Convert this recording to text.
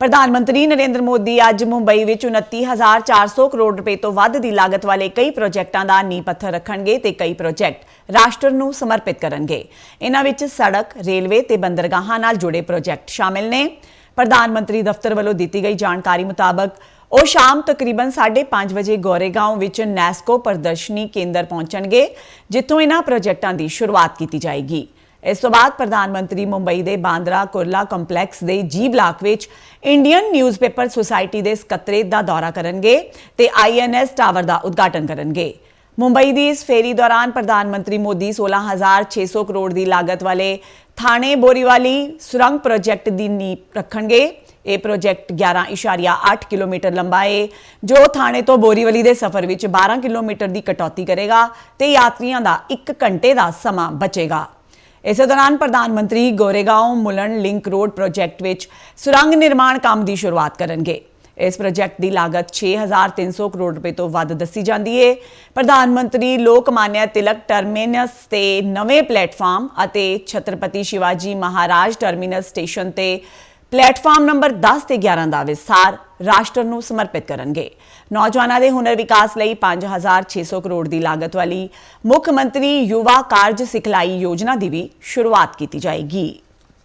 ਪ੍ਰਧਾਨ ਮੰਤਰੀ ਨਰਿੰਦਰ ਮੋਦੀ ਅੱਜ ਮੁੰਬਈ ਵਿੱਚ 29400 ਕਰੋੜ ਰੁਪਏ ਤੋਂ ਵੱਧ ਦੀ ਲਾਗਤ ਵਾਲੇ ਕਈ ਪ੍ਰੋਜੈਕਟਾਂ ਦਾ ਨੀਂਹ ਪੱਥਰ ਰੱਖਣਗੇ ਤੇ ਕਈ ਪ੍ਰੋਜੈਕਟ ਰਾਸ਼ਟਰ ਨੂੰ ਸਮਰਪਿਤ ਕਰਨਗੇ। ਇਹਨਾਂ ਵਿੱਚ ਸੜਕ, ਰੇਲਵੇ ਤੇ ਬੰਦਰਗਾਹਾਂ ਨਾਲ ਜੁੜੇ ਪ੍ਰੋਜੈਕਟ ਸ਼ਾਮਿਲ ਨੇ। ਪ੍ਰਧਾਨ ਮੰਤਰੀ ਦਫ਼ਤਰ ਵੱਲੋਂ ਦਿੱਤੀ ਗਈ ਜਾਣਕਾਰੀ ਮੁਤਾਬਕ, ਉਹ ਸ਼ਾਮ ਤਕਰੀਬਨ 5:30 ਵਜੇ ਗੋਰੇਗਾਂਵ ਵਿੱਚ ਨੈਸਕੋ ਪ੍ਰਦਰਸ਼ਨੀ ਕੇਂਦਰ ਪਹੁੰਚਣਗੇ, ਜਿੱਥੋਂ ਇਹਨਾਂ ਪ੍ਰੋਜੈਕਟਾਂ ਦੀ ਸ਼ੁਰੂਆਤ ਕੀਤੀ ਜਾਏਗੀ। ਇਸ ਤੋਂ ਬਾਅਦ ਪ੍ਰਧਾਨ ਮੰਤਰੀ ਮੁੰਬਈ ਦੇ ਬਾਂਦਰਾ ਕੁਰਲਾ ਕੰਪਲੈਕਸ ਦੇ ਜੀ ਬਲਾਕ ਵਿੱਚ ਇੰਡੀਅਨ ਨਿਊਜ਼ਪੇਪਰ ਸੁਸਾਇਟੀ ਦੇ ਸਕੱਤਰੇਤ ਦਾ ਦੌਰਾ ਕਰਨਗੇ ਤੇ ਆਈਐਨਐਸ ਟਾਵਰ ਦਾ ਉਦਘਾਟਨ ਕਰਨਗੇ। ਮੁੰਬਈ ਦੀ ਇਸ ਫੇਰੀ ਦੌਰਾਨ ਪ੍ਰਧਾਨ ਮੰਤਰੀ ਮੋਦੀ 16600 ਕਰੋੜ ਦੀ ਲਾਗਤ ਵਾਲੇ ਥਾਣੇ ਬੋਰੀਵਾਲੀ ਸੁਰੰਗ ਪ੍ਰੋਜੈਕਟ ਦੀ ਨੀਂਹ ਰੱਖਣਗੇ। ਇਹ ਪ੍ਰੋਜੈਕਟ 11.8 ਕਿਲੋਮੀਟਰ ਲੰਬਾ ਹੈ ਜੋ ਥਾਣੇ ਤੋਂ ਬੋਰੀਵਲੀ ਦੇ ਸਫ਼ਰ ਵਿੱਚ 12 ਕਿਲੋਮੀਟਰ ਦੀ ਕਟੌਤੀ ਕਰੇਗਾ ਤੇ ਯਾਤਰੀਆਂ ਦਾ 1 ਘੰਟੇ ਦਾ ਸਮਾਂ ਬਚੇਗਾ। ਇਸੇ ਦੌਰਾਨ ਪ੍ਰਧਾਨ ਮੰਤਰੀ Goregaon Mulund link road project ਵਿੱਚ ਸੁਰੰਗ ਨਿਰਮਾਣ ਕੰਮ ਦੀ ਸ਼ੁਰੂਆਤ ਕਰਨਗੇ। ਇਸ ਪ੍ਰੋਜੈਕਟ ਦੀ ਲਾਗਤ 6300 ਕਰੋੜ ਰੁਪਏ ਤੋਂ ਵੱਧ ਦੱਸੀ ਜਾਂਦੀ ਹੈ ਪ੍ਰਧਾਨ ਮੰਤਰੀ ਲੋਕਮਾਨਿਆ ਤਿਲਕ ਟਰਮੀਨਸ ਤੇ ਨਵੇਂ ਪਲੇਟਫਾਰਮ ਅਤੇ ਛਤਰਪਤੀ ਸ਼ਿਵਾਜੀ ਮਹਾਰਾਜ ਟਰਮੀਨਸ ਸਟੇਸ਼ਨ ਤੇ ਪਲੇਟਫਾਰਮ ਨੰਬਰ 10 ਤੇ 11 ਦਾ ਵਿਸਥਾਰ ਰਾਸ਼ਟਰ ਨੂੰ ਸਮਰਪਿਤ ਕਰਨਗੇ। ਨੌਜਵਾਨਾਂ ਦੇ ਹੁਨਰ ਵਿਕਾਸ ਲਈ 5600 ਕਰੋੜ ਦੀ ਲਾਗਤ ਵਾਲੀ ਮੁੱਖ ਮੰਤਰੀ ਯੁਵਾ ਕਾਰਜ ਸਿਖਲਾਈ ਯੋਜਨਾ ਦੀ ਵੀ ਸ਼ੁਰੂਆਤ ਕੀਤੀ ਜਾਏਗੀ।